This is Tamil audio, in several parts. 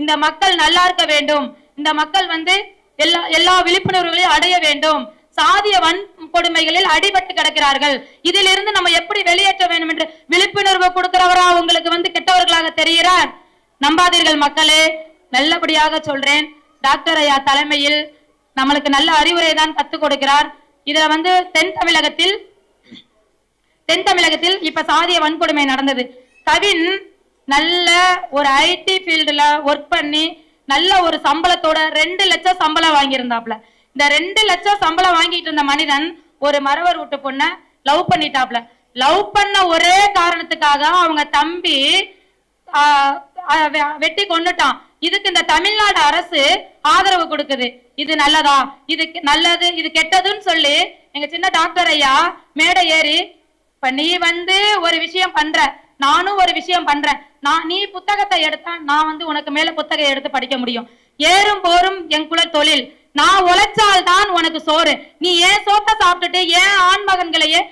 இந்த மக்கள் நல்லா இருக்க வேண்டும். இந்த மக்கள் வந்து எல்லா எல்லா விழிப்புணர்வுகளையும் அடைய வேண்டும். சாதிய வன்கொடுமைகளில் அடிபட்டு கிடக்கிறார்கள். இதிலிருந்து நம்ம எப்படி வெளியேற்ற வேண்டும் என்று விழிப்புணர்வு கொடுக்கிறவரா உங்களுக்கு வந்து கெட்டவர்களாக தெரிகிறார்? நம்பாதீர்கள் மக்களே. நல்லபடியாக சொல்றேன். டாக்டர் ஐயா தலைமையில் நம்மளுக்கு நல்ல அறிவுரை தான் கத்துக் கொடுக்கிறார். இதுல வந்து தென் தமிழகத்தில் தென் தமிழகத்தில் இப்ப சாதிய வன்கொடுமை நடந்தது. கவின் நல்ல ஒரு ஐடி ஃபீல்டுல ஒர்க் பண்ணி நல்ல ஒரு சம்பளத்தோட ரெண்டு லட்சம் சம்பளம் வாங்கியிருந்தாப்ல. இந்த ரெண்டு லட்சம் சம்பளம் வாங்கிட்டு இருந்த மனிதன் ஒரு மரவர் வீட்டு பொண்ண லவ் பண்ணிட்டாப்ல. லவ் பண்ண ஒரே காரணத்துக்காக அவங்க தம்பி ஆஹ், வெட்டி கொன்னுட்டான். இதுக்கு இந்த தமிழ்நாடு அரசு ஆதரவு கொடுக்குது. இது நல்லதா? இது நல்லது? இது கெட்டதுன்னு சொல்லி எங்க சின்ன டாக்டர் ஐயா மேடை ஏறி இப்ப நீ வந்து ஒரு விஷயம் பண்ற. நானும் ஒரு விஷயம் பண்றேன். நான் நீ புத்தகத்தை எடுத்தா நான் வந்து உனக்கு மேல புத்தகம் எடுத்து படிக்க முடியும். ஏறும் போரும் என் குல தொழில். நான் உழைச்சால் தான் உனக்கு சோறு. நீ ஏன் சோத்த சாப்பிட்டுட்டு ஏன் ஆண் மகன்களையே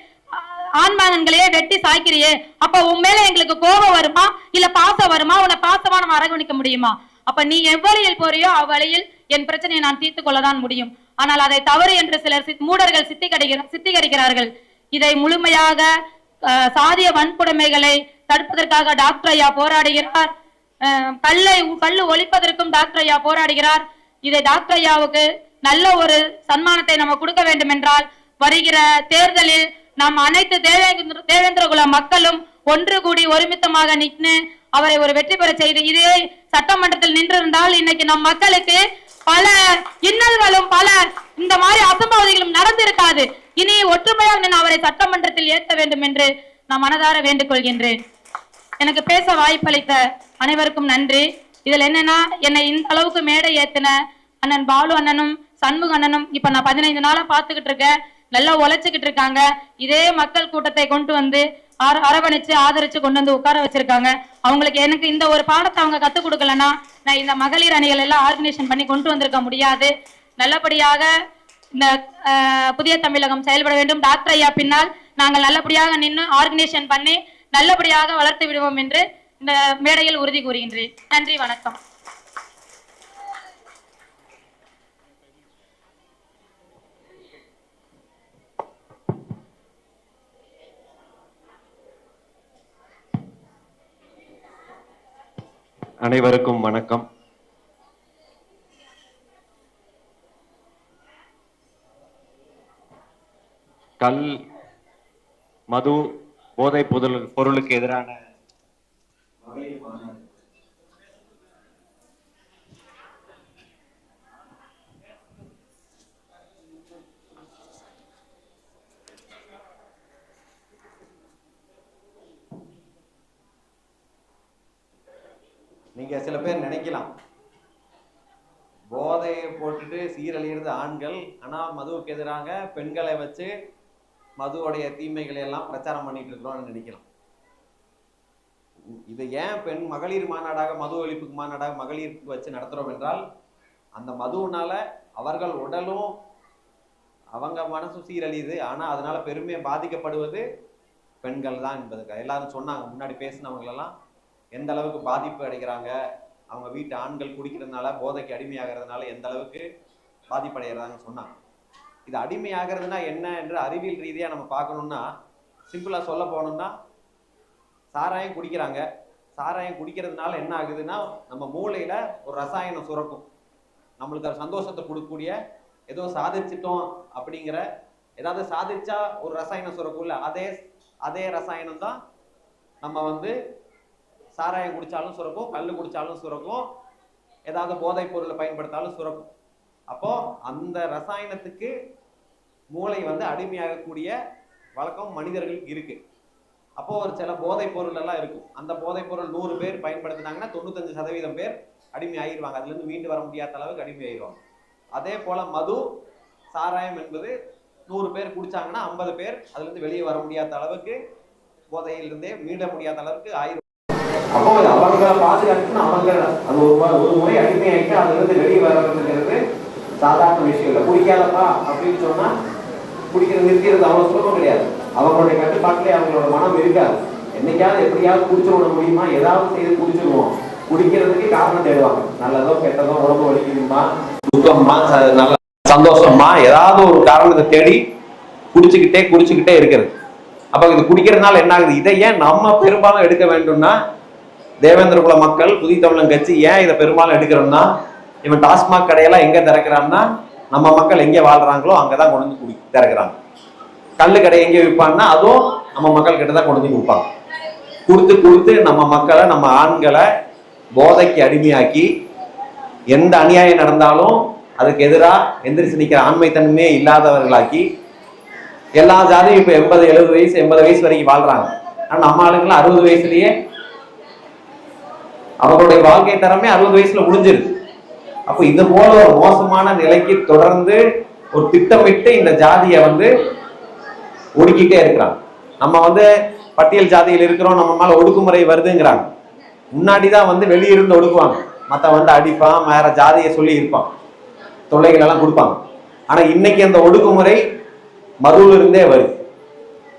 ஆண் மகன்களையே வெட்டி சாய்க்கிறியே? அப்ப உன் மேல எங்களுக்கு கோபம் வருமா? இல்ல பாசம் வருமா? உன்னை பாசமா நம்ம அரவணிக்க முடியுமா? அப்ப நீ எவ்வழியில் போறியோ அவ்வழியில் என் பிரச்சனையை நான் தீர்த்து கொள்ளதான் முடியும். ஆனால் அதை தவறு என்று சிலர் மூடர்கள் சித்திகரிக்கிறார்கள். இதை முழுமையாக சாதிய வன்கொடுமைகளை தடுப்பதற்காக டாக்டர் ஐயா போராடுகிறார். அஹ், கல்லை கல்லு ஒழிப்பதற்கும் டாக்டர் ஐயா போராடுகிறார். இதை டாக்டர் ஐயாவுக்கு நல்ல ஒரு சன்மானத்தை நம்ம கொடுக்க வேண்டும் என்றால் வருகிற தேர்தலில் நாம் அனைத்து தேவேந்திர தேவேந்திர குல மக்களும் ஒன்று கூடி ஒருமித்தமாக நின்று அவரை ஒரு வெற்றி பெற செய்து இதே சட்டமன்றத்தில் நின்றிருந்தால் இன்னைக்கு நம் மக்களுக்கு பல இன்னல்களும் பல இந்த மாதிரி அசம்பாவிதங்களும் நடந்திருக்காது. இனி ஒற்றுமையாக நான் அவரை சட்டமன்றத்தில் ஏற்க வேண்டும் என்று நான் மனதார வேண்டுகொள்கின்றேன் எனக்கு பேச வாய்ப்பளித்த அனைவருக்கும் நன்றி. இதுல என்னன்னா என்னை இந்த அளவுக்கு மேடை ஏத்தின அண்ணன் பாலு அண்ணனும் சண்முக அண்ணனும் இப்ப நான் பதினைந்து நாளா பாத்துக்கிட்டு இருக்கேன். நல்லா உழைச்சுக்கிட்டு இருக்காங்க. இதே மக்கள் கூட்டத்தை கொண்டு வந்து அரவணைச்சு ஆதரிச்சு கொண்டு வந்து உட்கார வச்சிருக்காங்க. அவங்களுக்கு எனக்கு இந்த ஒரு பாடத்தை அவங்க கத்துக் கொடுக்கலன்னா நான் இந்த மகளிர் அணிகள் எல்லாம் ஆர்கனைசேஷன் பண்ணி கொண்டு வந்திருக்க முடியாது. நல்லபடியாக இந்த புதிய தமிழகம் செயல்பட வேண்டும். டாக்டர் ஐயா பின்னால் நாங்கள் நல்லபடியாக நின்று ஆர்கனைசேஷன் பண்ணி நல்லபடியாக வளர்த்து விடுவோம் என்று இந்த மேடையில் உறுதி கூறுகின்றேன். நன்றி வணக்கம். அனைவருக்கும் வணக்கம். கல் மது போதை பொருள் பொருளுக்கு எதிரான நீங்க சில பேர் நினைக்கலாம். போதையை போட்டுட்டு சீரழியிறது ஆண்கள் ஆனா மதுவுக்கு எதிராக பெண்களை வச்சு மதுவுடைய தீமைகளை எல்லாம் பிரச்சாரம் பண்ணிட்டு இருக்கிறோம்னு நினைக்கலாம். இது ஏன் பெண் மகளிர் மாநாடாக மது ஒழிப்புக்கு மாநாடாக மகளிருக்கு வச்சு நடத்துறோம் என்றால் அந்த மதுவுனால அவர்கள் உடலும் அவங்க மனசும் சீரழியுது. ஆனா அதனால பெருமையை பாதிக்கப்படுவது பெண்கள் தான் என்பதுக்கு எல்லாரும் சொன்னாங்க முன்னாடி பேசினவங்களெல்லாம் எந்த அளவுக்கு பாதிப்பு அடைகிறாங்க? அவங்க வீட்டு ஆண்கள் குடிக்கிறதுனால போதைக்கு அடிமையாகிறதுனால எந்த அளவுக்கு பாதிப்படைகிறாங்கன்னு சொன்னாங்க. இது அடிமையாகிறதுனா என்ன என்று அறிவியல் ரீதியாக நம்ம பார்க்கணும்னா சிம்பிளாக சொல்ல போனோம்னா சாராயம் குடிக்கிறாங்க. சாராயம் குடிக்கிறதுனால என்ன ஆகுதுன்னா நம்ம மூளையில் ஒரு ரசாயனம் சுரக்கும். நம்மளுக்கு அது சந்தோஷத்தை கொடுக்கக்கூடிய ஏதோ சாதிச்சிட்டோம் அப்படிங்கிற ஏதாவது சாதிச்சா ஒரு ரசாயனம் சுரக்கும்ல அதே அதே ரசாயனம் தான் நம்ம வந்து சாராயம் குடித்தாலும் சுரக்கும் கல் குடித்தாலும் சுரக்கும் ஏதாவது போதைப் பொருளை பயன்படுத்தாலும் சுரக்கும். அப்போ அந்த ரசாயனத்துக்கு மூளை வந்து அடிமையாகக்கூடிய வழக்கம் மனிதர்களுக்கு இருக்கு. அப்போ ஒரு சில போதைப் பொருள் எல்லாம் இருக்கும். அந்த போதைப் பொருள் நூறு பேர் பயன்படுத்தினாங்கன்னா தொண்ணூத்தஞ்சு சதவீதம் பேர் அடிமை ஆயிடுவாங்க அதுல இருந்து மீண்டு வர முடியாத அளவுக்கு அடிமை ஆயிடுவாங்க அதே போல மது சாராயம் என்பது நூறு பேர் குடிச்சாங்கன்னா ஐம்பது பேர் அதுல இருந்து வெளியே வர முடியாத அளவுக்கு போதையிலிருந்தே மீட முடியாத அளவுக்கு ஆயிரும். அப்போ அவங்க பாதுகாக்கணும் அவங்க அது ஒரு ஒரு முறை அடிமையாயிட்டு அதுல இருந்து வெளியே வர்றதுங்கிறது சாதாரண விஷயம் இல்லை. குடிக்காதப்பா அப்படின்னு சொன்னா குடிக்கிறது நிறுத்திறது அவ்வளவு சுலபம் கிடையாது. அவங்களுடைய கட்டுப்பாட்டிலே அவங்களோட மனம் இருக்காது. என்னைக்காவது எப்படியாவது குடிச்சிட முடியுமா? ஏதாவது செய்து குடிச்சிருவோம். குடிக்கிறதுக்கு காரணம் தேடுவாங்க. நல்லதோ கெட்டதோ உடம்பு வலிக்குதுமா துக்கம்மா ச- நல்ல சந்தோஷமா ஏதாவது ஒரு காரணத்தை தேடி குடிச்சுக்கிட்டே குடிச்சுக்கிட்டே இருக்கிறது. அப்ப இது குடிக்கிறதுனால என்ன ஆகுது? இதை ஏன் நம்ம பெரும்பாலும் எடுக்க வேண்டும்னா தேவேந்திர குல மக்கள் புதிய தமிழன் கட்சி ஏன் இதை பெரும்பாலும் எடுக்கிறோம்னா இவன் டாஸ்மாக் கடையெல்லாம் எங்க திறக்கிறான்னா நம்ம மக்கள் எங்கே வாழ்கிறாங்களோ அங்கே தான் கொண்டு வந்து குடி திறக்கிறாங்க கல்லு கடை எங்கே விற்பான்னா அதுவும் நம்ம மக்கள் கிட்ட தான் கொண்டு வந்து விற்பாங்க. கொடுத்து கொடுத்து நம்ம மக்களை நம்ம ஆண்களை போதைக்கு அடிமையாக்கி எந்த அநியாயம் நடந்தாலும் அதுக்கு எதிராக எந்திரிச்சு நிற்கிற ஆண்மைத்தன்மையே இல்லாதவர்களாக்கி எல்லா ஜாதியும் இப்போ எண்பது எழுபது வயசு எண்பது வயசு வரைக்கும் வாழ்கிறாங்க ஆனால் நம்ம ஆளுங்களாம் அறுபது வயசுலயே அவர்களுடைய வாழ்க்கை தரமே அறுபது வயசில் முடிஞ்சிருது. அப்போ இது போல ஒரு மோசமான நிலைக்கு தொடர்ந்து ஒரு திட்டமிட்டு இந்த ஜாதியை வந்து ஒடுக்கிட்டே இருக்கிறாங்க. நம்ம வந்து பட்டியல் ஜாதியில் இருக்கிறோம் நம்ம மேல ஒடுக்குமுறை வருதுங்கிறாங்க. முன்னாடி தான் வந்து வெளியிருந்து ஒடுக்குவாங்க. மற்ற வந்து அடிப்பான் வேற ஜாதியை சொல்லி இருப்பான். தொல்லைகள் எல்லாம் கொடுப்பாங்க. ஆனா இன்னைக்கு அந்த ஒடுக்குமுறை மதுவில் இருந்தே வருது.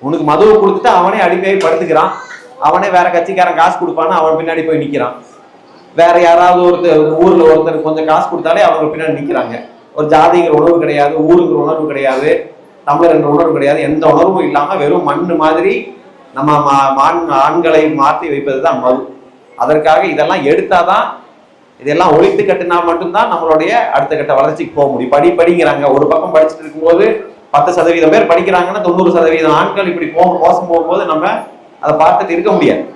உனக்கு மதுவை கொடுத்துட்டு அவனே அடிமையாகி படுத்துக்கிறான். அவனே வேற கட்சிக்காரன் காசு கொடுப்பான்னு அவன் பின்னாடி போய் நிற்கிறான் வேற யாராவது ஒருத்தர் ஊர்ல ஒருத்தர் கொஞ்சம் காசு கொடுத்தாலே அவங்க பின்னாடி நிக்கிறாங்க. ஒரு ஜாதிங்கிற உணர்வு கிடையாது ஊருங்கிற உணர்வு கிடையாது தமிழர் என்ற உணர்வு கிடையாது எந்த உணர்வும் இல்லாம வெறும் மண்ணு மாதிரி நம்ம மா- ஆண்களை மாற்றி வைப்பது தான் மது. அதற்காக இதெல்லாம் எடுத்தாதான் இதெல்லாம் ஒழித்து கட்டினா மட்டும்தான் நம்மளுடைய அடுத்த கட்ட வளர்ச்சிக்கு போக முடியும். படி படிங்கிறாங்க. ஒரு பக்கம் படிச்சுட்டு இருக்கும்போது பத்து சதவீதம் பேர் படிக்கிறாங்கன்னா தொண்ணூறு சதவீதம் ஆண்கள் இப்படி போக மோசம் போகும்போது நம்ம அதை பார்த்துட்டு இருக்க முடியாது.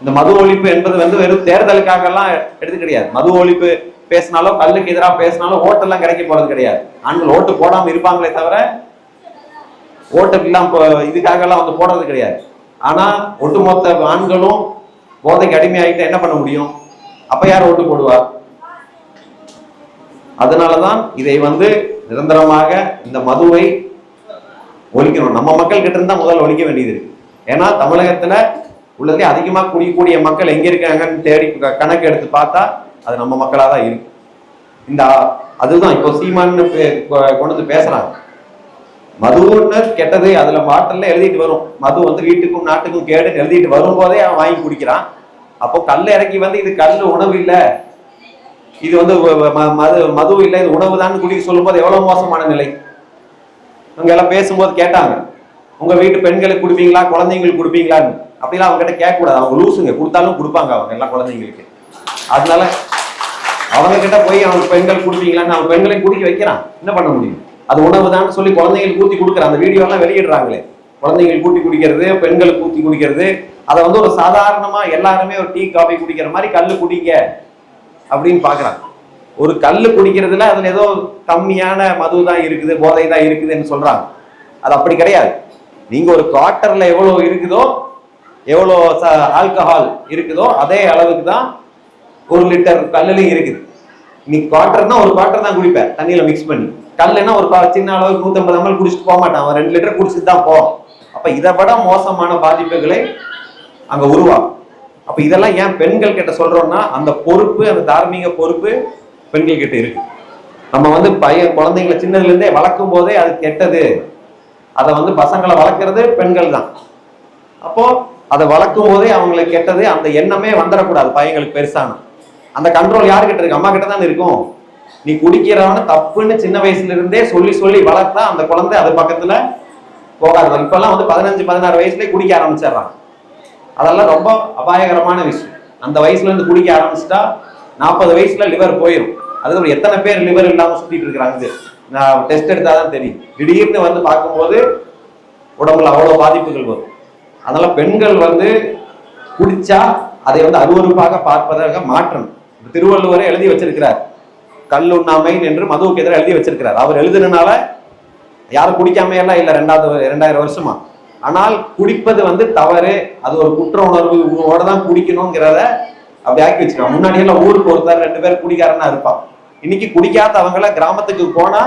இந்த மது ஒழிப்பு என்பது வந்து வெறும் தேர்தலுக்காக எல்லாம் எடுத்து கிடையாது. மது ஒழிப்பு பேசினாலோ கல்லுக்கு எதிராக பேசினாலும் ஓட்டெல்லாம் கிடைக்க போறது கிடையாது. ஆண்கள் ஓட்டு போடாமல் இருப்பாங்களே தவிர ஓட்டுக்கு எல்லாம் இதுக்காக எல்லாம் வந்து போடுறது கிடையாது. ஆனா ஒட்டுமொத்த ஆண்களும் போதைக்கு அடிமையாகிட்டு என்ன பண்ண முடியும்? அப்ப யார் ஓட்டு போடுவார் அதனாலதான் இதை வந்து நிரந்தரமாக இந்த மதுவை ஒழிக்கணும். நம்ம மக்கள் கிட்ட இருந்தா முதல் ஒழிக்க வேண்டியது இருக்கு. ஏன்னா தமிழகத்துல உள்ளதுலே அதிகமாக குடிக்கக்கூடிய மக்கள் எங்கே இருக்காங்கன்னு தேடி க- கணக்கு எடுத்து பார்த்தா அது நம்ம மக்களாக தான் இருக்கும் இந்த அதுதான் இப்போ சீமான்னு பே- கொண்டு வந்து பேசுறாங்க. மதுன்னு கெட்டது அதுல பாட்டில்ல எழுதிட்டு வரும். மது வந்து வீட்டுக்கும் நாட்டுக்கும் கேடுன்னு எழுதிட்டு வரும்போதே அவன் வாங்கி குடிக்கிறான். அப்போ கல் இறக்கி வந்து இது கல் உணவு இல்லை. இது வந்து வ- ம- மது மது இல்லை இது உணவு தான் குடிக்க சொல்லும்போது எவ்வளவு மோசமான நிலை? இவங்க எல்லாம் பேசும்போது கேட்டாங்க. உங்க வீட்டு பெண்களுக்கு கொடுப்பீங்களா குழந்தைங்களுக்கு கொடுப்பீங்களான்னு? அப்படிலாம் அவங்க கிட்ட கேட்கக்கூடாது. அவங்க லூசுங்க. கொடுத்தாலும் கொடுப்பாங்க அவங்க எல்லாம் குழந்தைங்களுக்கு. அதனால அவங்க கிட்ட போய் அவங்க பெண்கள் கொடுப்பீங்களான்னு அவங்க பெண்களை குடிக்க வைக்கிறான். என்ன பண்ண முடியும்? அது உணவு தான் சொல்லி குழந்தைங்களுக்கு ஊற்றி கொடுக்குற அந்த வீடியோ எல்லாம் வெளியிடுறாங்களே. குழந்தைங்களுக்கு கூட்டி குடிக்கிறது பெண்களுக்கு ஊற்றி குடிக்கிறது. அதை வந்து ஒரு சாதாரணமா எல்லாருமே ஒரு டீ காஃபி குடிக்கிற மாதிரி கல் குடிங்க அப்படின்னு பாக்குறாங்க ஒரு கல் குடிக்கிறதுல அதுல ஏதோ கம்மியான மது தான் இருக்குது போதை தான் இருக்குதுன்னு சொல்றாங்க. அது அப்படி கிடையாது. நீங்க ஒரு குவார்ட்டர்ல எவ்வளவு இருக்குதோ எவ்வளோ ஆல்கஹால் இருக்குதோ அதே அளவுக்கு தான் ஒரு லிட்டர் கல்லுலையும் இருக்குது. நீ குவார்ட்டர்னா ஒரு குவார்ட்டர் தான் குடிப்பேன் தண்ணியில மிக்ஸ் பண்ணி. கல்லுனா ஒரு சின்ன அளவுக்கு நூத்தம்பது ml குடிச்சிட்டு போக மாட்டான். அவன் ரெண்டு லிட்டர் குடிச்சிட்டு தான் போவான். அப்ப இதை விட மோசமான பாதிப்புகளை அங்க உருவாகும் அப்ப இதெல்லாம் ஏன் பெண்கள் கிட்ட சொல்றோம்னா அந்த பொறுப்பு அந்த தார்மீக பொறுப்பு பெண்கள் கிட்ட இருக்கு. நம்ம வந்து பையன் குழந்தைங்களை சின்னதுல இருந்தே வளர்க்கும் போதே அது கெட்டது. அதை வந்து பசங்களை வளர்க்கறது பெண்கள் தான். அப்போ அதை வளர்க்கும் போதே அவங்களுக்கு கெட்டது அந்த எண்ணமே வந்துடக்கூடாது பையங்களுக்கு பெருசான. அந்த கண்ட்ரோல் யாருக்கிட்ட இருக்கு? அம்மா கிட்ட தான் இருக்கும். நீ குடிக்கிறவன தப்புன்னு சின்ன வயசுல இருந்தே சொல்லி சொல்லி வளர்த்தா அந்த குழந்தை அது பக்கத்துல போகாது. இப்பெல்லாம் வந்து பதினஞ்சு பதினாறு வயசுலயே குடிக்க ஆரம்பிச்சிடுறான். அதெல்லாம் ரொம்ப அபாயகரமான விஷயம். அந்த வயசுல இருந்து குடிக்க ஆரம்பிச்சிட்டா நாற்பது வயசுல லிவர் போயிடும் அதுக்கப்புறம் எத்தனை பேர் லிவர் இல்லாம சுத்திட்டு இருக்கிறாங்க? நான் டெஸ்ட் எடுத்தாதான் தெரியும். திடீர்னு வந்து பார்க்கும்போது உடம்புல அவ்வளவு பாதிப்புகள் வரும். அதனால பெண்கள் வந்து குடிச்சா அதை வந்து அருவறுப்பாக பார்ப்பதாக மாற்றணும். திருவள்ளுவரை திருவள்ளுவரே எழுதி வச்சிருக்கிறார். கல் உண்ணாமை என்று மதுவுக்கு எதிராக எழுதி வச்சிருக்கிறார். அவர் எழுதுனால யாரும் குடிக்காமையெல்லாம் இல்லை ரெண்டாவது ரெண்டாயிரம் வருஷமா. ஆனால் குடிப்பது வந்து தவறு. அது ஒரு குற்ற உணர்வோட தான் குடிக்கணுங்கிறத அப்படி ஆக்கி வச்சுக்கலாம். முன்னாடியெல்லாம் ஊருக்கு ஒருத்தர் ரெண்டு பேர் குடிக்காரனா இருப்பான். இன்னைக்கு குடிக்காதவங்கள கிராமத்துக்கு போனா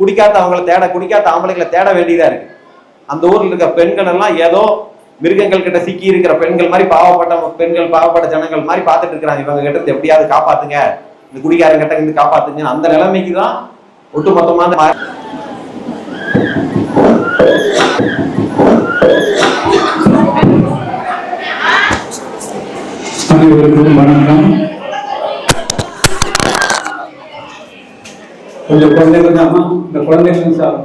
குடிக்காதவங்கள தேட குடிக்காத ஆம்பளைகளை தேட வேண்டியதா இருக்கு. அந்த ஊர்ல இருக்க பெண்கள் எல்லாம் ஏதோ மிருகங்கள் கிட்ட சிக்கி இருக்கிற பெண்கள் மாதிரி பாவப்பட்ட பெண்கள் பாவப்பட்ட ஜனங்கள் மாதிரி பார்த்துட்டு இருக்கிறாங்க. இவங்க கிட்ட எப்படியாவது காப்பாத்துங்க. இந்த குடிக்காரங்க கிட்ட இருந்து காப்பாத்துங்க அந்த நிலைமைக்கு தான் ஒட்டுமொத்தமான அனைவருக்கும் வணக்கம். கொஞ்சம் குழந்தைகள் தாமா இந்த குழந்தைகள் சார்.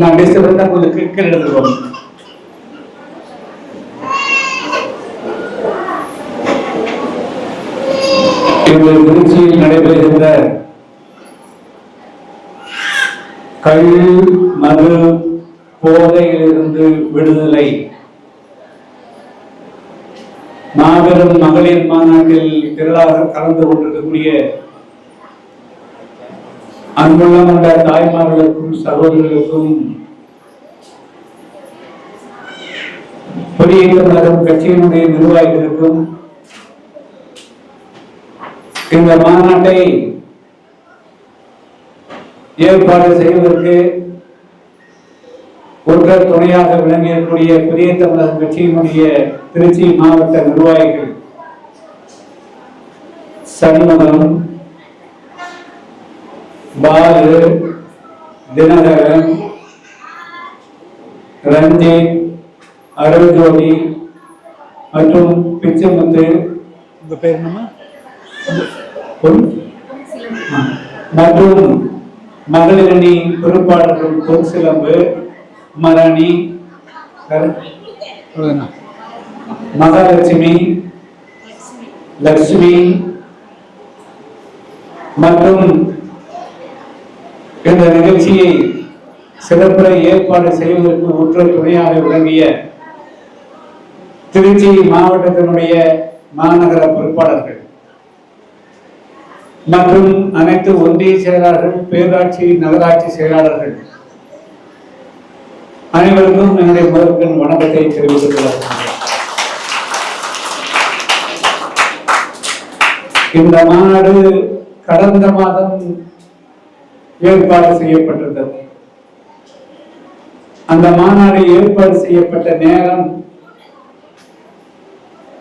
நான் டிஸ்டர்பன்ஸா கொஞ்சம் கிரிக்கெட் எடுத்துருவோம் இன்று திருச்சியில் நடைபெறுகின்ற கள் மது போதையிலிருந்து விடுதலை. மாபெரும் மகளிர் மாநாட்டில் திரளாக கலந்து கொண்டிருக்கக்கூடிய அன்புள்ள கொண்ட தாய்மார்களுக்கும் சகோதரர்களுக்கும் புதிய தமிழகம் கட்சியினுடைய நிர்வாகிகளுக்கும் இந்த மாநாட்டை ஏற்பாடு செய்வதற்கு ஒன்ற துணையாக விளங்கியக்கூடிய புதிய தமிழக கட்சியினுடைய திருச்சி மாவட்ட நிர்வாகிகள் சண்முகம் பாலு தினகரன் ரஞ்சித் அருள்ஜோதி மற்றும் பிச்சைமுத்து உங்க பேர் என்னமா பொன்? ஆ. மற்றும் மகளிரணி பொறுப்பாளர்கள் பொற்சிலம்பு மரணி? மகாலட்சுமி லட்சுமி மற்றும் இந்த நிகழ்ச்சியை சிறப்புற ஏற்பாடு செய்வதற்கு உற்ற துணையாக விளங்கிய திருச்சி மாவட்டத்தினுடைய மாநகர பொறுப்பாளர்கள் மற்றும் அனைத்து ஒன்றிய செயலாளர்கள் பேராட்சி நகராட்சி செயலாளர்கள் அனைவருக்கும் என்னுடைய முதற்கண் வணக்கத்தை தெரிவித்துக் கொள்கிறேன். இந்த மாநாடு கடந்த மாதம் ஏற்பாடு செய்யப்பட்டிருந்தது அந்த மாநாடு ஏற்பாடு செய்யப்பட்ட நேரம்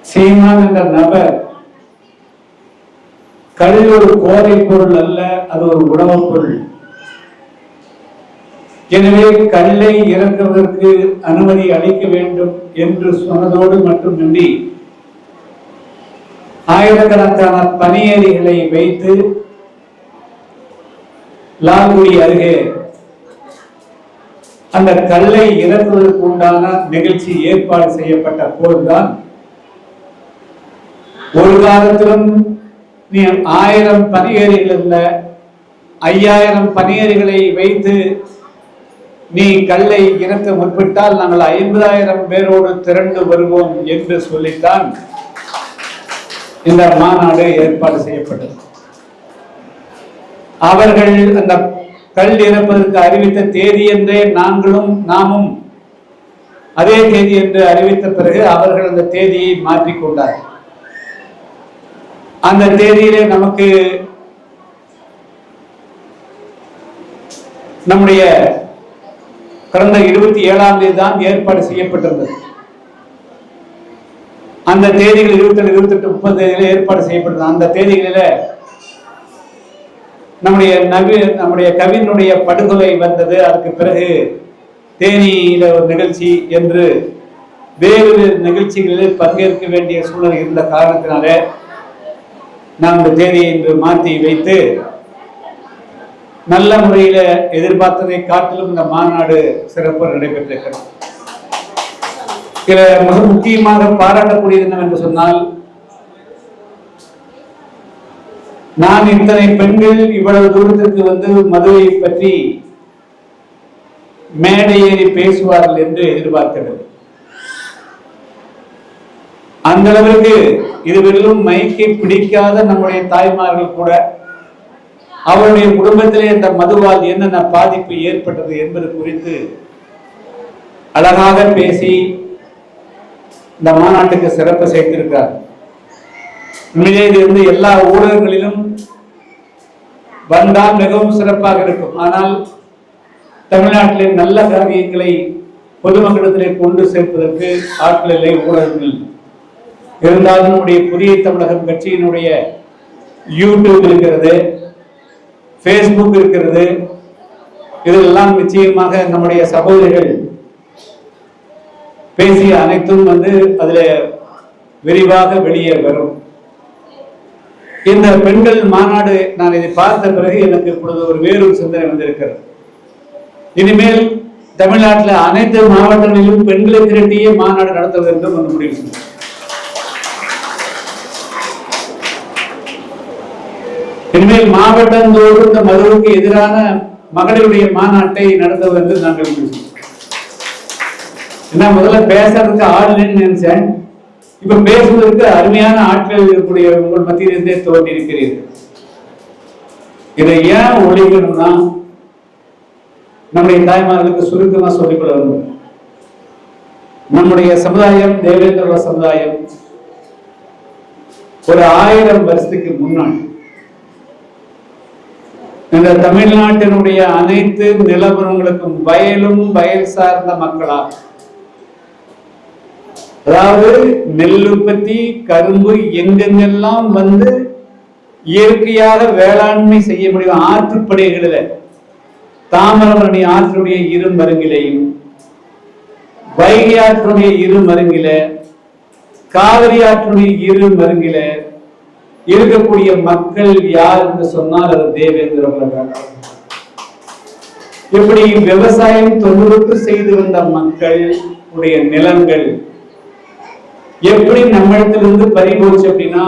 சீமான் என்ற நபர் கல்வி ஒரு போதைப் பொருள் அல்ல அது ஒரு உணவுப் பொருள். எனவே கல்லை இறக்குவதற்கு அனுமதி அளிக்க வேண்டும் என்று சொன்னதோடு மட்டுமின்றி ஆயிரக்கணக்கான பனியேறிகளை வைத்து லால்குடி அருகே அந்த கல்லை இறக்குவதற்கு உண்டான நிகழ்ச்சி ஏற்பாடு செய்யப்பட்ட போதுதான் ஒரு காலத்திலும் நீ ஆயிரம் பனியேறிகள் இல்ல ஐயாயிரம் பனியேறிகளை வைத்து நீ கல்லை இறக்க முற்பட்டால் நாங்கள் ஐம்பதாயிரம் பேரோடு திரண்டு வருவோம் என்று சொல்லித்தான் இந்த மாநாடு ஏற்பாடு செய்யப்பட்டது. அவர்கள் அந்த கல் இறப்பதற்கு அறிவித்த தேதி என்றே நாங்களும் நாமும் அதே தேதி என்று அறிவித்த பிறகு அவர்கள் அந்த தேதியை மாற்றிக்கொண்டார்கள் அந்த தேதியிலே நமக்கு நம்முடைய கடந்த இருபத்தி ஏழாம் தேதி தான் ஏற்பாடு செய்யப்பட்டிருந்தது. அந்த தேதிகள் இருபத்தி ஏழு இருபத்தி எட்டு முப்பது தேதியில ஏற்பாடு செய்யப்பட்டது அந்த தேதிகளில நம்முடைய நவி நம்முடைய கவினுடைய படுகொலை வந்தது. அதுக்கு பிறகு தேனியில ஒரு நிகழ்ச்சி என்று வேறு நிகழ்ச்சிகளில் பங்கேற்க வேண்டிய சூழல் இருந்த காரணத்தினாலே நான் இந்த தேதியை இன்று மாற்றி வைத்து நல்ல முறையில எதிர்பார்த்ததை காட்டிலும் இந்த மாநாடு சிறப்பாக நடைபெற்றிருக்கிறது. சில மிக முக்கியமாக பாராட்டக்கூடியது என்னவென்று சொன்னால் நான் இத்தனை பெண்கள் இவ்வளவு தூரத்திற்கு வந்து மதுவை பற்றி மேடை ஏறி பேசுவார்கள் என்று எதிர்பார்க்கிறது. அந்த அளவிற்கு இதுவரையிலும் மைக்கை பிடிக்காத நம்முடைய தாய்மார்கள் கூட அவருடைய குடும்பத்திலே இந்த மதுவால் என்னென்ன பாதிப்பு ஏற்பட்டது என்பது குறித்து அழகாக பேசி இந்த மாநாட்டுக்கு சிறப்பு சேர்த்திருக்கிறார். உண்மையிலே இது வந்து எல்லா ஊடகங்களிலும் வந்தால் மிகவும் சிறப்பாக இருக்கும். ஆனால் தமிழ்நாட்டிலே நல்ல காரியங்களை பொதுமக்களிடத்திலே கொண்டு சேர்ப்பதற்கு ஆட்கள் இல்லை ஊடகங்கள் இருந்தாலும் நம்முடைய புதிய தமிழகம் கட்சியினுடைய யூடியூப் இருக்கிறது ஃபேஸ்புக் இருக்கிறது இதெல்லாம் நிச்சயமாக நம்முடைய சகோதரிகள் பேசிய அனைத்தும் வந்து அதில் விரிவாக வெளியே வரும். இந்த பெண்கள் மாநாடு நான் இதை பார்த்த பிறகு எனக்கு இப்பொழுது ஒரு வேறொரு சிந்தனை வந்திருக்கிறது. இனிமேல் தமிழ்நாட்டில் அனைத்து மாவட்டங்களிலும் பெண்களை திரட்டியே மாநாடு நடத்துவது என்று வந்து முடிவு இனிமேல் மாவட்டந்தோறும் இந்த மதுவுக்கு எதிரான மகளிருடைய மாநாட்டை நடத்துவது என்று நாங்கள் முடிவு செய்தோம். என்ன முதல்ல பேசுறதுக்கு ஆள் இல்லைன்னு நினைச்சேன். இப்ப பேசுவதற்கு அருமையான ஆற்றல் இருக்கக்கூடிய உங்கள் மத்தியிலிருந்தே தோன்றி இருக்கிறீர்கள் இதை ஏன் ஒழிக்கணும்னா நம்முடைய தாய்மார்களுக்கு சுருக்கமா சொல்லிக்கொள்ள வேண்டும். நம்முடைய சமுதாயம் தேவேந்திர சமுதாயம் ஒரு ஆயிரம் வருஷத்துக்கு முன்னாள் இந்த தமிழ்நாட்டினுடைய அனைத்து நிலவரங்களுக்கும் வயலும் வயல் சார்ந்த மக்களா அதாவது நெல் உற்பத்தி கரும்பு எங்கெங்கெல்லாம் வந்து இயற்கையாக வேளாண்மை செய்ய முடியும் ஆற்றுப்படைகளில் தாமிரபரணி ஆற்றுடைய இரு மருங்கிலையும் வைகை ஆற்றுடைய இரு மருங்கில காவிரி ஆற்றுடைய இரு மருங்கில இருக்கக்கூடிய மக்கள் யார் என்று சொன்னால் அது தேவேந்திர இப்படி விவசாயம் தொண்ணூறுக்கு செய்து வந்த மக்கள் உடைய நிலங்கள் எப்படி நம்மிடத்திலிருந்து பறிபோச்சு அப்படின்னா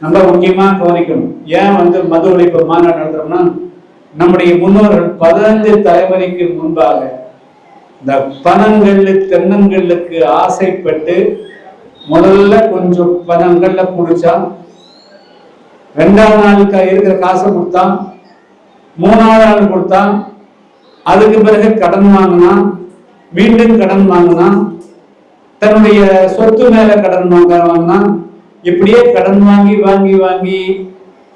நம்ம முக்கியமா கவனிக்கணும். ஏன் வந்து மது ஒழிப்பு மாநாடு நடத்துறோம்னா நம்முடைய முன்னோர்கள் பதினஞ்சு தலைமுறைக்கு முன்பாக இந்த பணங்கள் தென்னங்களுக்கு ஆசைப்பட்டு முதல்ல கொஞ்சம் பணங்கள்ல குடிச்சா ரெண்டாவது நாளுக்கு இருக்கிற காசை கொடுத்தான் மூணாவது நாள் கொடுத்தான் அதுக்கு பிறகு கடன் வாங்கினான் மீண்டும் கடன் வாங்கினான் தன்னுடைய சொத்து மேல கடன் வாங்க வாங்கினான் இப்படியே கடன் வாங்கி வாங்கி வாங்கி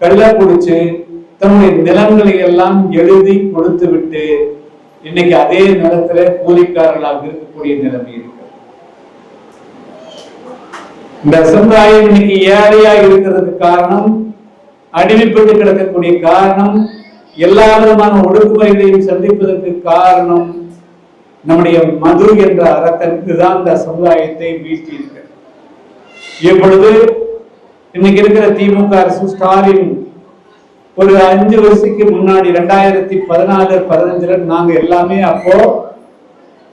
கள்ள குடிச்சு தன்னுடைய நிலங்களை எல்லாம் எழுதி கொடுத்து விட்டு இன்னைக்கு அதே நிலத்துல கூலிக்காரர்களாக இருக்கக்கூடிய நிலைமை இருக்கு இந்த சமுதாயம் இன்னைக்கு ஏழையா இருக்கிறதுக்கு காரணம் அடிமைப்பட்டு கிடக்கக்கூடிய காரணம் எல்லா விதமான ஒடுக்குமுறைகளையும் சந்திப்பதற்கு காரணம் நம்முடைய மது என்ற அரக்கன் இதுதான் இந்த சமுதாயத்தை வீழ்த்தி இருக்கிறது எப்பொழுது இன்னைக்கு இருக்கிற திமுக அரசு ஸ்டாலின் ஒரு அஞ்சு வருஷத்துக்கு முன்னாடி ரெண்டாயிரத்தி பதினாலு பதினஞ்சுல நாங்க எல்லாமே அப்போ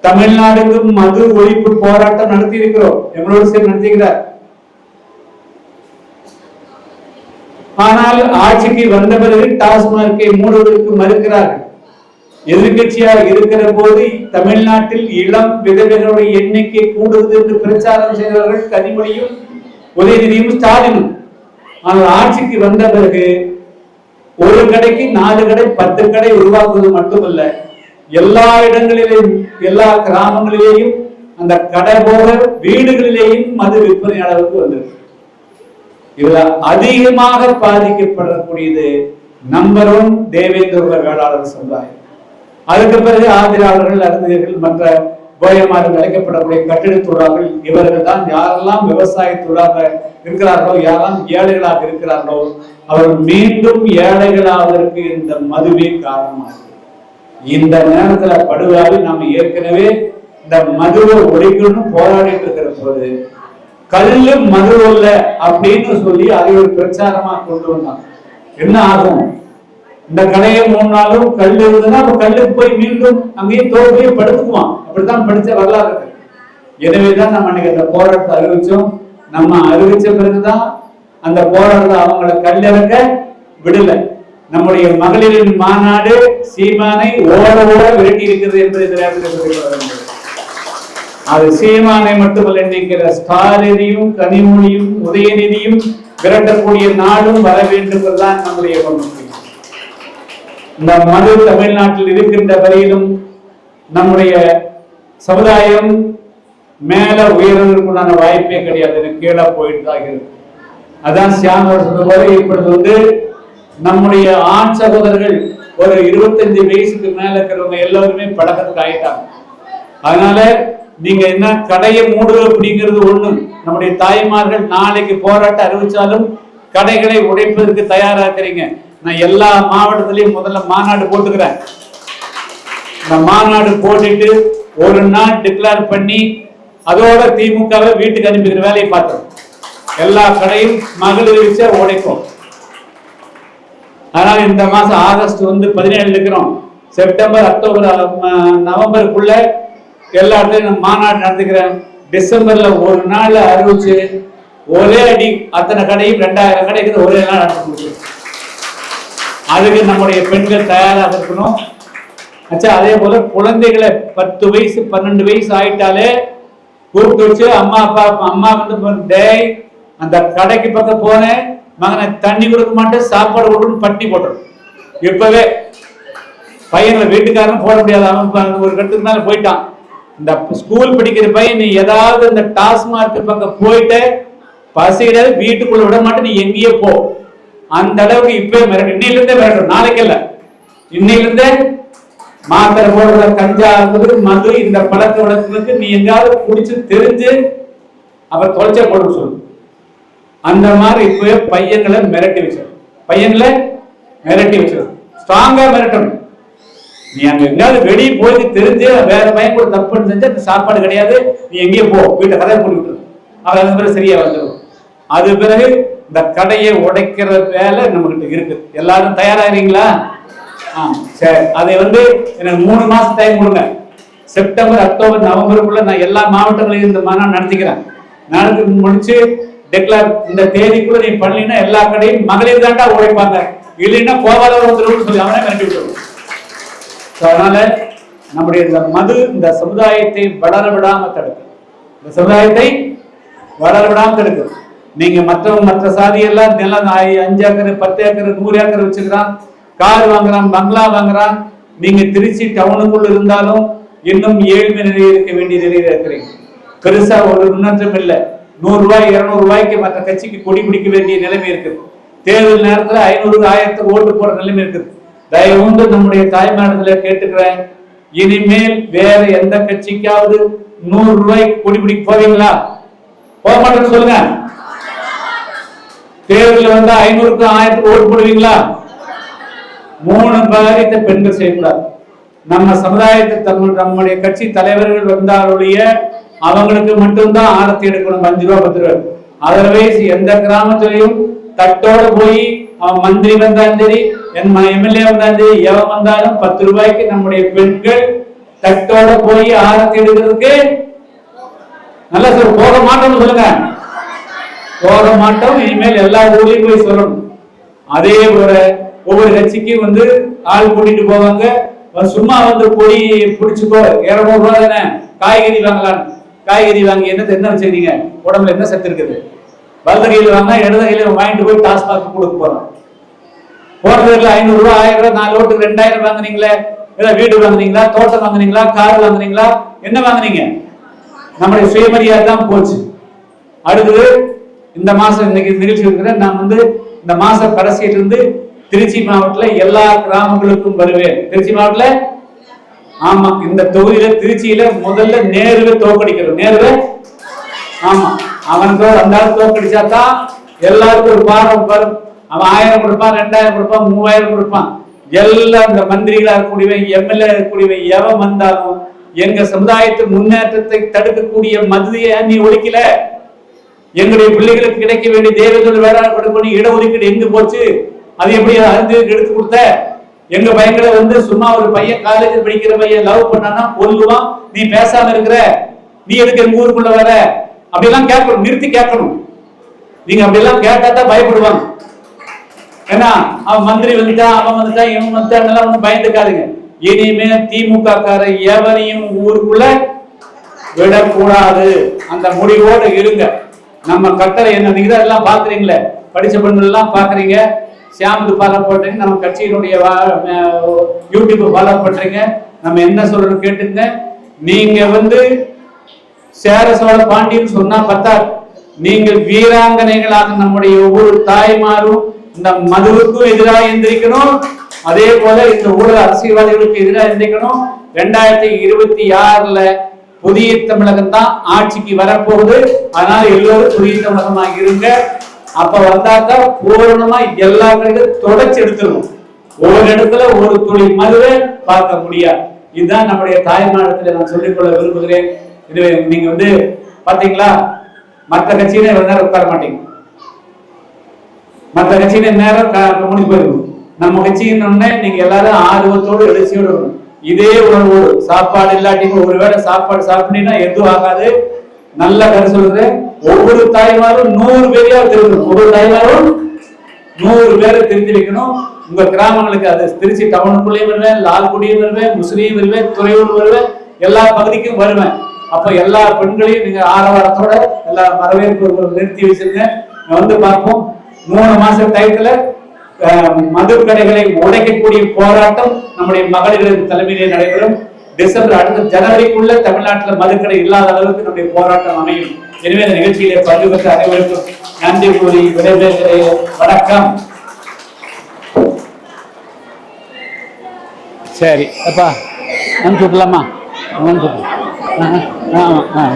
தமிழ்நாடுக்கும் மது ஒழிப்பு போராட்டம் நடத்தி இருக்கிறோம் எங்களோட சேர்ந்து நடத்திக்கிறார் ஆனால் ஆட்சிக்கு வந்த பிறகு டாஸ்மார்க்கை மூடுவதற்கு மறுக்கிறார்கள். எதிர்கட்சியாக இருக்கிற போது தமிழ்நாட்டில் இளம் விதவைகளுடைய எண்ணிக்கை கூடுவது என்று பிரச்சாரம் செய்தவர்கள் கனிமொழியும் உதயநிதியும் ஸ்டாலினும். ஆனால் ஆட்சிக்கு வந்த பிறகு ஒரு கடைக்கு நாலு கடை பத்து கடை உருவாக்குவது மட்டுமல்ல எல்லா இடங்களிலேயும் எல்லா கிராமங்களிலேயும் அந்த கடை போக வீடுகளிலேயும் மது விற்பனை அளவுக்கு வந்திருக்கு இதுல அதிகமாக பாதிக்கப்படக்கூடியது நம்பர் ஒன் தேவேந்திர வேளாளர் சமுதாயம். அதுக்கு பிறகு ஆதரவாளர்கள் அறிஞர்கள் மற்ற போயமாறு அழைக்கப்படக்கூடிய கட்டிட தொழிலாளர்கள் இவர்கள் தான் யாரெல்லாம் விவசாய தொழிலாக இருக்கிறார்களோ யாரெல்லாம் ஏழைகளாக இருக்கிறார்களோ அவர்கள் மீண்டும் ஏழைகளாவதற்கு இந்த மதுவே காரணமாக இந்த நேரத்துல படுவாவி நாம் ஏற்கனவே இந்த மதுவை ஒழிக்கணும்னு போராடிட்டு இருக்கிற போது கல்லு மது அல்ல அப்படின்னு சொல்லி அதை ஒரு பிரச்சாரமா கொண்டு வந்தாங்க என்ன ஆகும்? இந்த கடையை மூணாலும் கல் இருந்ததுன்னா அப்ப கல்லுக்கு போய் மீண்டும் அங்கேயும் தோல்வியை படுத்துக்குவான். அப்படித்தான் படிச்ச வரலாறு. இருக்கு எனவேதான் நம்ம அன்னைக்கு அந்த போராட்டத்தை அறிவிச்சோம். நம்ம அறிவிச்ச பிறகுதான் அந்த போராட்டத்தை அவங்கள கல்லிறக்க விடல. நம்முடைய மகளிரின் மாநாடு சீமானை ஓட ஓட விரட்டி இருக்கிறது என்பதை இந்த நேரத்தில் அது சீமானை மட்டுமல்ல நினைக்கிற ஸ்டாலினியும் கனிமொழியும் உதயநிதியும் விரட்டக்கூடிய நாடும் வர வேண்டும் என்பதுதான் நம்முடைய இந்த மது தமிழ்நாட்டில் இருக்கின்ற வரையிலும் நம்முடைய சமுதாயம் மேல உயர்வதற்குண்டான வாய்ப்பே கிடையாது. இது கீழே போயிட்டு தான் இருக்கு. அதான் சியாம் சொன்ன போல இப்பொழுது வந்து நம்முடைய ஆண் சகோதரர்கள் ஒரு இருபத்தஞ்சு வயசுக்கு மேல இருக்கிறவங்க எல்லாருமே பழக்கத்துக்கு ஆயிட்டாங்க. அதனால நீங்க என்ன கடையை மூடு அப்படிங்கிறது ஒண்ணு. நம்முடைய தாய்மார்கள் நாளைக்கு போராட்டம் அறிவிச்சாலும் கடைகளை உடைப்பதற்கு தயாரா இருக்கிறீங்க. நான் எல்லா மாவட்டத்திலையும் முதல்ல மாநாடு போட்டுக்கிறேன். இந்த மாநாடு போட்டுட்டு ஒரு நாள் டிக்ளேர் பண்ணி அதோட திமுகவை வீட்டுக்கு அனுப்பிக்கிற வேலையை பார்த்தோம் எல்லா கடையும் மகளிர் வச்சா உடைக்கும் ஆனால் இந்த மாசம் ஆகஸ்ட் வந்து பதினேழு இருக்கிறோம். செப்டம்பர் அக்டோபர் நவம்பருக்குள்ள எல்லா இடத்துலையும் நான் மாநாடு நடந்துக்கிறேன் டிசம்பர்ல ஒரு நாள் அறிவிச்சு ஒரே அடி அத்தனை கடையும் ரெண்டாயிரம் கடைக்கு ஒரே நாள் நடத்தி முடியும் அதுக்கு நம்முடைய பெண்கள் தயாராக இருக்கணும் அச்சா அதே போல குழந்தைகளை பத்து வயசு பன்னெண்டு வயசு ஆயிட்டாலே கூப்பிட்டு வச்சு அம்மா அப்பா அம்மா வந்து டேய் அந்த கடைக்கு பக்கம் போனேன் மகனை தண்ணி கொடுக்க மாட்டேன் சாப்பாடு கொடுக்கணும் பட்டி போட்டுரும். இப்பவே பையனை வீட்டுக்காரன் போட முடியாது அவன் ஒரு கட்டத்துக்கு மேலே போயிட்டான். இந்த ஸ்கூல் படிக்கிற பையன் நீ ஏதாவது இந்த டாஸ்மார்க் பக்கம் போயிட்டு பசி கிடையாது வீட்டுக்குள்ள விட மாட்டேன் நீ எங்கேயே போ. அந்த அளவுக்கு இப்பவே மிரட்டு. இன்னையில இருந்தே மிரட்டும் நாளைக்கு இல்ல. இன்னையில இருந்தே மாத்திரை போடுற கஞ்சா இருந்தது மது இந்த பழக்க வழக்கங்களுக்கு நீ எங்காவது குடிச்சு தெரிஞ்சு அவ தொலைச்ச போட சொல்லு. அந்த மாதிரி இப்பவே பையன்களை மிரட்டி வச்சிடும் பையன்களை மிரட்டி வச்சிடும் ஸ்ட்ராங்கா மிரட்டணும். நீ அங்க எங்கேயாவது வெளியே போய் தெரிஞ்சு வேற பையன் கூட தப்புன்னு செஞ்சு அந்த சாப்பாடு கிடையாது. நீ எங்கேயோ போ. வீட்டை கதை போட்டு அவர் அது பிறகு சரியா வந்துடும் அது பிறகு இந்த கடையை உடைக்கிற வேலை நம்மகிட்ட இருக்குது எல்லாரும் தயாராகிறீங்களா? ஆ சரி. அதை வந்து எனக்கு மூணு மாசம் டைம் கொடுங்க. செப்டம்பர் அக்டோபர் நவம்பருக்குள்ள நான் எல்லா மாவட்டங்களையும் இந்த மாநாடு நடத்திக்கிறேன். நடத்தி முடிச்சு டெக்ளேர் இந்த தேதிக்குள்ள நீ பண்ணினா எல்லா கடையும் மகளிர் தாண்டா உழைப்பாங்க இல்லைன்னா கோபால வந்துடும் சொல்லி அவனே மிரட்டி விட்டுருவோம் So, அதனால நம்முடைய இந்த மது இந்த சமுதாயத்தை வளர விடாம தடுக்கும். இந்த சமுதாயத்தை வளர விடாம தடுக்கும். நீங்க மற்றவங்க மற்ற சாதி எல்லாம் நிலம் அஞ்சு ஏக்கர் பத்து ஏக்கர் நூறு ஏக்கர் வச்சுக்கிறான். கார் வாங்குறான் பங்களா வாங்குறான். நீங்க திருச்சி டவுனுக்குள்ள இருந்தாலும் இன்னும் ஏழ்மை நிலையில் இருக்க வேண்டிய நிலையில இருக்கிறீங்க. பெருசா ஒரு முன்னேற்றம் இல்லை. நூறு ரூபாய் இருநூறு ரூபாய்க்கு மற்ற கட்சிக்கு கொடி பிடிக்க வேண்டிய நிலைமை இருக்குது. தேர்தல் நேரத்துல ஐநூறு ஆயிரத்துக்கு ஓட்டு போற நிலைமை இருக்குது. தயவுண்டு நம்முடைய தாய்மானத்துல கேட்டுக்கிறேன். இனிமேல் வேற எந்த கட்சிக்காவது நூறு ரூபாய்க்கு கொடி பிடிக்க போவீங்களா? போக மாட்டேன்னு சொல்லுங்க. தேர்தல் வந்தா ஐநூறுக்கு ஆயிரத்துக்கு ஓட்டு போடுவீங்களா? மூணு காரியத்தை பெண்கள் செய்யக்கூடாது. நம்ம சமுதாயத்தை தமிழ் நம்முடைய கட்சி தலைவர்கள் வந்தாலுடைய அவங்களுக்கு மட்டும்தான் ஆரத்தி எடுக்கணும் அஞ்சு ரூபா பத்து ரூபா. அதர்வைஸ் எந்த கிராமத்திலையும் தட்டோட போய் அவன் மந்திரி வந்தாலும் சரி என் எம்எல்ஏ வந்தாலும் சரி எவன் வந்தாலும் பத்து ரூபாய்க்கு நம்முடைய பெண்கள் தட்டோட போய் ஆரத்தி எடுக்கிறதுக்கு நல்லா சார் போக மாட்டோம்னு சொல்லுங்க. போக மாட்டோம். இனிமேல் எல்லா ஊர்லயும் போய் சொல்லணும். அதே போல ஒவ்வொரு கட்சிக்கும் வந்து ஆள் கூட்டிட்டு போவாங்க. சும்மா வந்து பொடி பிடிச்சுக்கோ இருநூறு ரூபாய் தானே? காய்கறி வாங்கலாம் காய்கறி வாங்கி என்ன என்ன வச்சிருக்கீங்க உடம்புல என்ன சத்து இருக்குது? வலது கையில வாங்க இடது வாங்கிட்டு போய் டாஸ்மாக் கொடுக்க போறோம். போனதுல ஐநூறு ஆயிரம் ரூபாய் நாலு ஓட்டுக்கு ரெண்டாயிரம் வாங்குனீங்களே? இல்லை வீடு வாங்குனீங்களா? தோட்டம் வாங்குனீங்களா? கார் வாங்குனீங்களா? என்ன வாங்குனீங்க? நம்முடைய சுயமரியாதை தான் போச்சு. அடுத்தது இந்த மாசம் இன்னைக்கு நிகழ்ச்சி இருக்கிறேன் நான் வந்து இந்த மாசம் கடைசியில இருந்து திருச்சி மாவட்டத்துல எல்லா கிராமங்களுக்கும் வருவேன். திருச்சி மாவட்டத்துல? ஆமா இந்த தொகுதியில திருச்சியில முதல்ல நேருவை தோக்கடிக்கிறோம் நேருவை? ஆமா அவன் தோ அந்த ஆள் தோக்கடிச்சா தான் எல்லாருக்கும் ஒரு பாரம் வரும். அவன் ஆயிரம் கொடுப்பான் ரெண்டாயிரம் கொடுப்பான் மூவாயிரம் கொடுப்பான். எல்லாம் இந்த மந்திரிகளா இருக்கக்கூடியவன் எம்எல்ஏ இருக்கக்கூடியவன் எவன் வந்தாலும் எங்க சமுதாயத்து முன்னேற்றத்தை தடுக்கக்கூடிய மதுரையை நீ ஒழிக்கல. எங்களுடைய பிள்ளைகளுக்கு கிடைக்க வேண்டிய தேவைகள் வேளாண் கொடுப்பணி இடஒதுக்கீடு எங்கு போச்சு? அது எப்படி அறிந்து எடுத்து கொடுத்த? எங்க பையன்களை வந்து சும்மா ஒரு பையன் காலேஜில் படிக்கிற பையன் லவ் பண்ணானா கொல்லுவான் நீ பேசாம இருக்கிற. நீ எதுக்கு எங்க ஊருக்குள்ள வர? அப்படிலாம் கேட்கணும் நிறுத்தி கேட்கணும். நீங்க அப்படிலாம் கேட்டா தான் பயப்படுவாங்க. ஏன்னா அவன் மந்திரி வந்துட்டான் அவன் வந்துட்டான் இவன் வந்துட்டான் எல்லாம் பயந்துக்காதுங்க. இனிமே திமுக கார எவரையும் ஊருக்குள்ள விடக்கூடாது. அந்த முடிவோடு இருங்க. நம்ம கட்டளை என்ன? நீங்க எல்லாம் பாக்குறீங்களே படிச்ச பெண்கள் எல்லாம் பாக்குறீங்க சியாமுக்கு ஃபாலோ பண்றீங்க நம்ம கட்சியினுடைய வா- யூடியூப் ஃபாலோ பண்றீங்க. நம்ம என்ன சொல்றோம் கேட்டுங்க நீங்க வந்து சேர சோழ பாண்டியன் சொன்னா பத்தாது. நீங்கள் வீராங்கனைகளாக நம்முடைய ஒவ்வொரு தாய்மாரும் இந்த மதுவுக்கும் எதிராக எந்திரிக்கணும். அதே போல இந்த ஊழல் அரசியல்வாதிகளுக்கு எதிராக எந்திரிக்கணும். ரெண்டாயிரத்தி இருபத்தி ஆறுல புதிய தமிழகம் தான் ஆட்சிக்கு வரப்போகுது. அதனால எல்லோரும் புதிய தமிழகமா இருங்க. அப்ப வந்தாக்கா பூரணமா எல்லா கடைகளும் தொடச்சி எடுத்துருவோம். ஒவ்வொரு இடத்துல ஒரு துளி மதுவை பார்க்க முடியாது. இதுதான் நம்முடைய தாய்மானத்துல நான் சொல்லிக்கொள்ள விரும்புகிறேன். இது நீங்க வந்து பாத்தீங்களா? மற்ற கட்சியில இவ்வளவு நேரம் உட்கார மாட்டீங்க. மற்ற கட்சியில நேரம் முடிஞ்சு போயிருக்கும் நம்ம கட்சியின் உடனே நீங்க எல்லாரும் ஆர்வத்தோடு எழுச்சியோடு இருக்கணும். இதே உணர்வோடு சாப்பாடு இல்லாட்டி ஒருவேளை சாப்பாடு சாப்பிட்டீங்கன்னா எதுவும் ஆகாது. நல்ல கரு சொல்றேன். ஒவ்வொரு தாய்மாரும் நூறு பேரையா திருத்தணும். ஒவ்வொரு தாய்மாரும் நூறு பேரை திருத்தி வைக்கணும். உங்க கிராமங்களுக்கு அது திருச்சி டவுனுக்குள்ளேயும் வருவேன் லால்குடியும் வருவேன் முஸ்லீம் வருவேன் துறையூர் வருவேன் எல்லா பகுதிக்கும் வருவேன். அப்ப எல்லா பெண்களையும் நீங்க ஆரவாரத்தோட எல்லா வரவேற்பு நிறுத்தி வச்சிருங்க. வந்து பார்ப்போம். மூணு மாசம் டயத்துல அஹ், மது கடைகளை உடைக்கக்கூடிய போராட்டம் நம்முடைய மகளிரின் தலைமையிலே நடைபெறும். டிசம்பர் அடுத்த ஜனவரிக்குள்ள தமிழ்நாட்டில் மதுக்கடை இல்லாத அளவுக்கு நம்முடைய போராட்டம் அமையும். எனவே இந்த நிகழ்ச்சியிலே பங்கு பெற்ற அனைவருக்கும் நன்றி கூறி விடைபெறுகிறேன். வணக்கம். சரி அப்பா அனுப்பிச்சு விடலாமா அனுப்பிச்சு விடலாம். ஆ, ஆ.